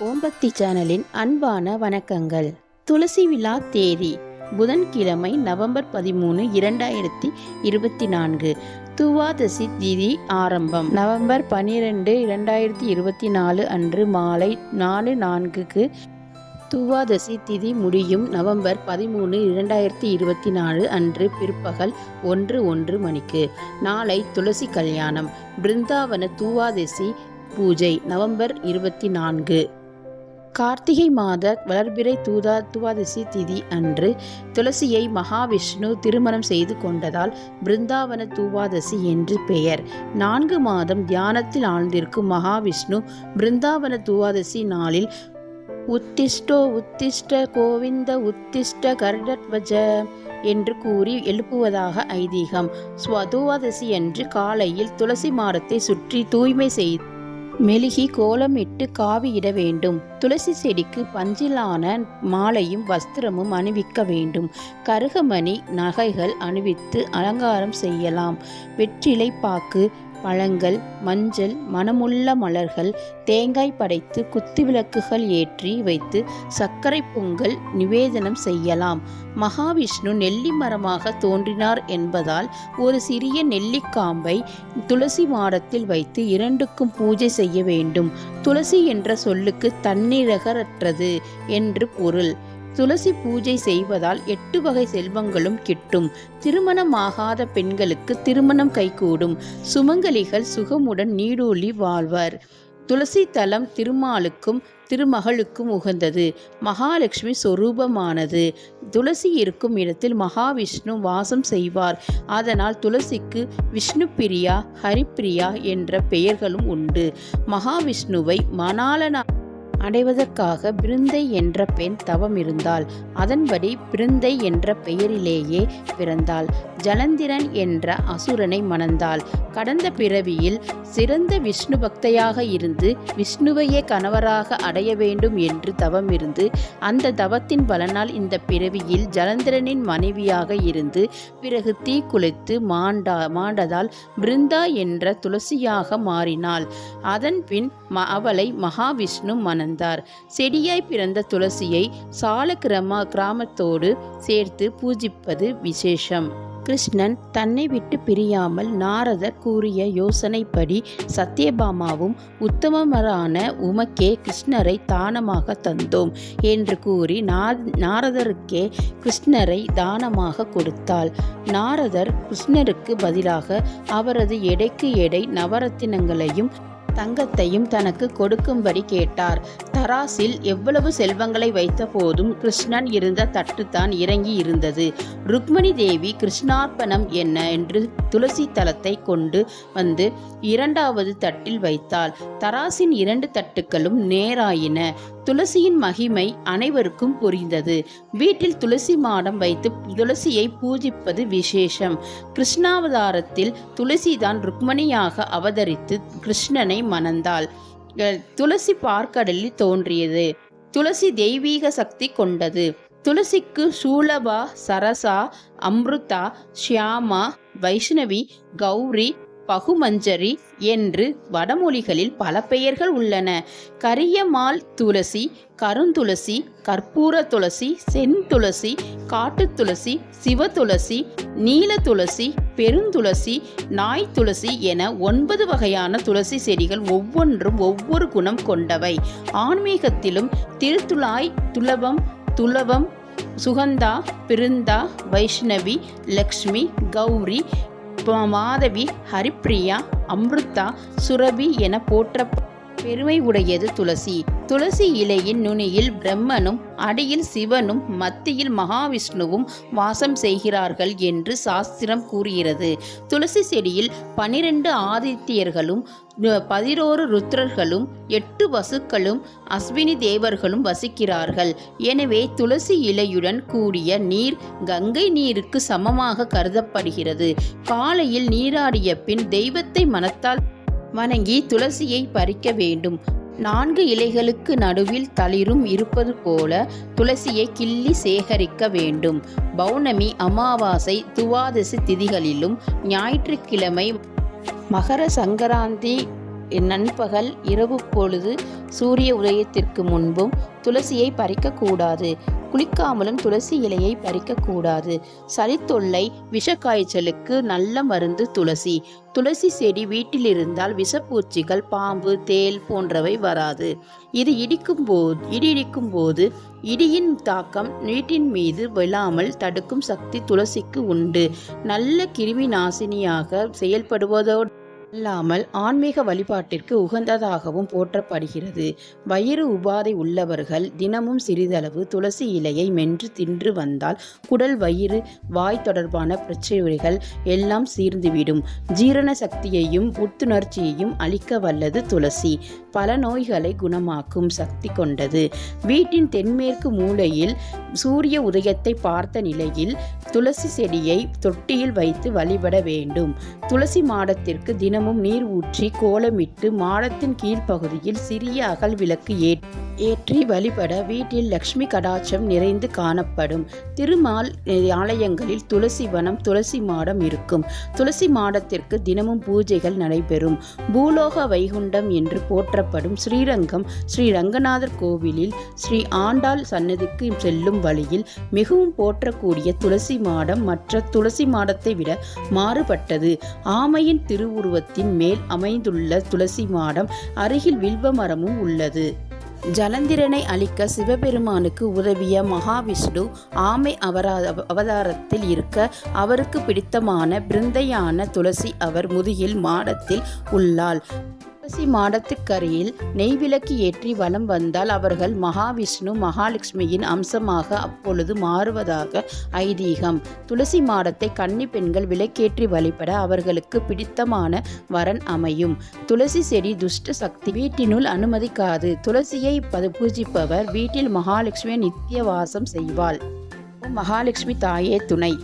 ஓம்பக்தி சேனலின் அன்பான வணக்கங்கள். துளசி விழா தேதி புதன்கிழமை நவம்பர் பதிமூணு இரண்டாயிரத்தி இருபத்தி நான்கு. துவாதசி திதி ஆரம்பம். நவம்பர் பன்னிரெண்டு இரண்டாயிரத்தி இருபத்தி நாலு அன்று மாலை நாலு நான்குக்கு துவாதசி திதி முடியும். நவம்பர் பதிமூணு இரண்டாயிரத்தி இருபத்தி நாலு அன்று பிற்பகல் ஒன்று ஒன்று மணிக்கு. நாளை துளசி கல்யாணம். பிருந்தாவன துவாதசி பூஜை நவம்பர் இருபத்தி நான்கு. கார்த்திகை மாத வளர்பிறை தூதா துவாதசி திதி அன்று துளசியை மகாவிஷ்ணு திருமணம் செய்து கொண்டதால் பிருந்தாவன தூவாதசி என்று பெயர். நான்கு மாதம் தியானத்தில் ஆழ்ந்திருக்கும் மகாவிஷ்ணு பிருந்தாவன தூவாதசி நாளில் உத்திஷ்டோ உத்திஷ்ட கோவிந்த உத்திஷ்ட கர்டத்வஜ என்று கூறி எழுப்புவதாக ஐதீகம். ஸ்வதுவாதசி அன்று காலையில் துளசி மாடத்தை சுற்றி தூய்மை செய்து மெழுகி கோலமிட்டு இட வேண்டும். துளசி செடிக்கு பஞ்சிலான மாலையும் வஸ்திரமும் அணிவிக்க வேண்டும். கருகமணி நகைகள் அணிவித்து அலங்காரம் செய்யலாம். வெற்றிலை பாக்கு பழங்கள் மஞ்சள் மணமுள்ள மலர்கள் தேங்காய் படைத்து குத்து விளக்குகள் ஏற்றி வைத்து சர்க்கரை பொங்கல் நிவேதனம் செய்யலாம். மகாவிஷ்ணு நெல்லி மரமாக தோன்றினார் என்பதால் ஒரு சிறிய நெல்லிக்காம்பை துளசி மாடத்தில் வைத்து இரண்டுக்கும் பூஜை செய்ய வேண்டும். துளசி என்ற சொல்லுக்கு தன்னிரகரற்றது என்று பொருள். துளசி பூஜை செய்வதால் எட்டு வகை செல்வங்களும் கிட்டும். திருமணமாகாத பெண்களுக்கு திருமணம் கைகூடும். சுமங்கலிகள் சுகமுடன் நீடூழி வாழ்வர். துளசி தலம் திருமாலுக்கும் திருமகளுக்கும் உகந்தது. மகாலட்சுமி சொரூபமானது. துளசி இருக்கும் இடத்தில் மகாவிஷ்ணு வாசம் செய்வார். அதனால் துளசிக்கு விஷ்ணு பிரியா ஹரிப்பிரியா என்ற பெயர்களும் உண்டு. மகாவிஷ்ணுவை மணாலனா அடைவதற்காக பிருந்தை என்ற பெண் தவம் இருந்தாள். அதன்படி பிருந்தை என்ற பெயரிலேயே பிறந்தாள். ஜலந்திரன் என்ற அசுரனை மணந்தாள். கடந்த பிறவியில் சிறந்த விஷ்ணு பக்தையாக இருந்து விஷ்ணுவையே கணவராக அடைய வேண்டும் என்று தவம் இருந்து அந்த தவத்தின் பலனால் இந்த பிறவியில் ஜலந்திரனின் மனைவியாக இருந்து பிறகு தீ குளித்து மாண்டா மாண்டதால் பிருந்தா என்ற துளசியாக மாறினாள். அதன் பின் ம அவளை மகாவிஷ்ணு மணந்தார் செடியாய் பிறந்த துளசியை சால கிராம கிராமத்தோடு சேர்த்து பூஜிப்பது விசேஷம். கிருஷ்ணன் தன்னை விட்டு பிரியாமல் நாரதர் கூறிய யோசனைப்படி சத்யபாமாவும் உத்தமரான உமக்கே கிருஷ்ணரை தானமாக தந்தோம் என்று கூறி நாரதருக்கே கிருஷ்ணரை தானமாக கொடுத்தாள். நாரதர் கிருஷ்ணருக்கு பதிலாக அவரது எடைக்கு எடை நவரத்தினங்களையும் தங்கத்தையும் தனக்கு கொடுக்கும்படி கேட்டார். தராசில் எவ்வளவு செல்வங்களை வைத்த போதும் கிருஷ்ணன் இருந்த தட்டுத்தான் இறங்கி இருந்தது. ருக்மணி தேவி கிருஷ்ணார்ப்பணம் என்ன என்று துளசி தலத்தை கொண்டு வந்து இரண்டாவது தட்டில் வைத்தாள். தராசின் இரண்டு தட்டுக்களும் நேராயின. துளசியின் மகிமை அனைவருக்கும் புரிந்தது. வீட்டில் துளசி மாடம் வைத்து துளசியை பூஜிப்பது விசேஷம். கிருஷ்ணாவதாரத்தில் துளசிதான் ருக்மணியாக அவதரித்து கிருஷ்ணனை மணந்தாள். துளசி பார்க்கடலில் தோன்றியது. துளசி தெய்வீக சக்தி கொண்டது. துளசிக்கு சூலபா சரசா அம்ருதா ஷியாமா வைஷ்ணவி கௌரி பகுமஞ்சரி என்று வடமொழிகளில் பல பெயர்கள் உள்ளன. கரியமால் துளசி கருந்துளசி கற்பூர துளசி செந்துளசி காட்டுத்துளசி சிவதுளசி நீல துளசி பெருந்துளசி நாய் துளசி என ஒன்பது வகையான துளசி செடிகள் ஒவ்வொன்றும் ஒவ்வொரு குணம் கொண்டவை. ஆன்மீகத்திலும் திருத்துளாய் துலபம் துளவம் சுகந்தா பிருந்தா வைஷ்ணவி லக்ஷ்மி கௌரி மாதவி ஹரிப்ரியா அம்ருதா சுரபி என போற்ற பெருமை உடையது துளசி. துளசி இலையின் நுனியில் பிரம்மனும் அடியில் சிவனும் மத்தியில் மகாவிஷ்ணுவும் வாசம் செய்கிறார்கள் என்று சாஸ்திரம் கூறுகிறது. துளசி செடியில் பனிரெண்டு ஆதித்யர்களும் பதினோரு ருத்ரர்களும் எட்டு வசுக்களும் அஸ்வினி தேவர்களும் வசிக்கிறார்கள். எனவே துளசி இலையுடன் கூடிய நீர் கங்கை நீருக்கு சமமாக கருதப்படுகிறது. காலையில் நீராடிய பின் தெய்வத்தை மனத்தால் வணங்கி துளசியை பறிக்க வேண்டும். நான்கு இலைகளுக்கு நடுவில் தளிரும் இருப்பது போல துளசியை கிள்ளி சேகரிக்க வேண்டும். பௌர்ணமி அமாவாசை துவாதசி திதிகளிலும் ஞாயிற்றுக்கிழமை மகர சங்கராந்தி நண்பகல் இரவு பொழுது சூரிய உதயத்திற்கு முன்பும் துளசியை பறிக்கக்கூடாது. குளிக்காமலும் துளசி இலையை பறிக்கக்கூடாது. சளித்தொல்லை விஷக்காய்ச்சலுக்கு நல்ல மருந்து துளசி. துளசி செடி வீட்டில் இருந்தால் விஷப்பூச்சிகள் பாம்பு தேல் போன்றவை வராது. இது இடிக்கும் போது இடி இடிக்கும் போது இடியின் தாக்கம் வீட்டின் மீது விழாமல் தடுக்கும் சக்தி துளசிக்கு உண்டு. நல்ல கிருமி நாசினியாக செயல்படுவதோடு அல்லாமல் ஆன்மீக வழிபாட்டிற்கு உகந்ததாகவும் போற்றப்படுகிறது. வயிறு உபாதை உள்ளவர்கள் தினமும் சிறிதளவு துளசி இலையை மென்று தின்று வந்தால் குடல் வயிறு வாய் தொடர்பான பிரச்சனைகள் எல்லாம் சீர்ந்துவிடும். ஜீரண சக்தியையும் புத்துணர்ச்சியையும் அளிக்க வல்லது துளசி. பல நோய்களை குணமாக்கும் சக்தி கொண்டது. வீட்டின் தென்மேற்கு மூலையில் சூரிய உதயத்தை பார்த்த நிலையில் துளசி செடியை தொட்டியில் வைத்து வழிபட வேண்டும். துளசி மாடத்திற்கு தினமும் நீர் ஊற்றி கோலமிட்டு மாடத்தின் கீழ்ப்பகுதியில் சிறிய அகல் விளக்கு ஏ- ஏற்றி வழிபட வீட்டில் லக்ஷ்மி கடாட்சம் நிறைந்து காணப்படும். திருமால் ஆலயங்களில் துளசி வனம் துளசி மாடம் இருக்கும். துளசி மாடத்திற்கு தினமும் பூஜைகள் நடைபெறும். பூலோக வைகுண்டம் என்று போற்றப்படும் ஸ்ரீரங்கம் ஸ்ரீ ரங்கநாதர் கோவிலில் ஸ்ரீ ஆண்டாள் சன்னதிக்கு செல்லும் வழியில் மிகவும் போற்றக்கூடிய துளசி மாடம் மற்ற துளசி மாடத்தை விட மாறுபட்டது. ஆமையின் திருவுருவத்தின் மேல் அமைந்துள்ள துளசி மாடம் அருகில் வில்வ மரமும் உள்ளது. ஜலந்திரனை அழிக்க சிவபெருமானுக்கு உதவிய மகாவிஷ்ணு ஆமை அவரா அவதாரத்தில் இருக்க அவருக்கு பிடித்தமான பிருந்தையான துளசி அவர் முதுகில் மாடத்தில் உள்ளாள். துளசி மாடத்துக்கரையில் நெய்விளக்கு ஏற்றி வலம் வந்தால் அவர்கள் மகாவிஷ்ணு மகாலட்சுமியின் அம்சமாக அப்பொழுது மாறுவதாக ஐதீகம். துளசி மாடத்தை கன்னி பெண்கள் விளக்கேற்றி வழிபட அவர்களுக்கு பிடித்தமான வரன் அமையும். துளசி செடி துஷ்ட சக்தி வீட்டினுள் அனுமதிக்காது. துளசியை பூஜிப்பவர் வீட்டில் மகாலட்சுமி நித்திய வாசம் செய்வாள். மகாலட்சுமி தாயே துணை.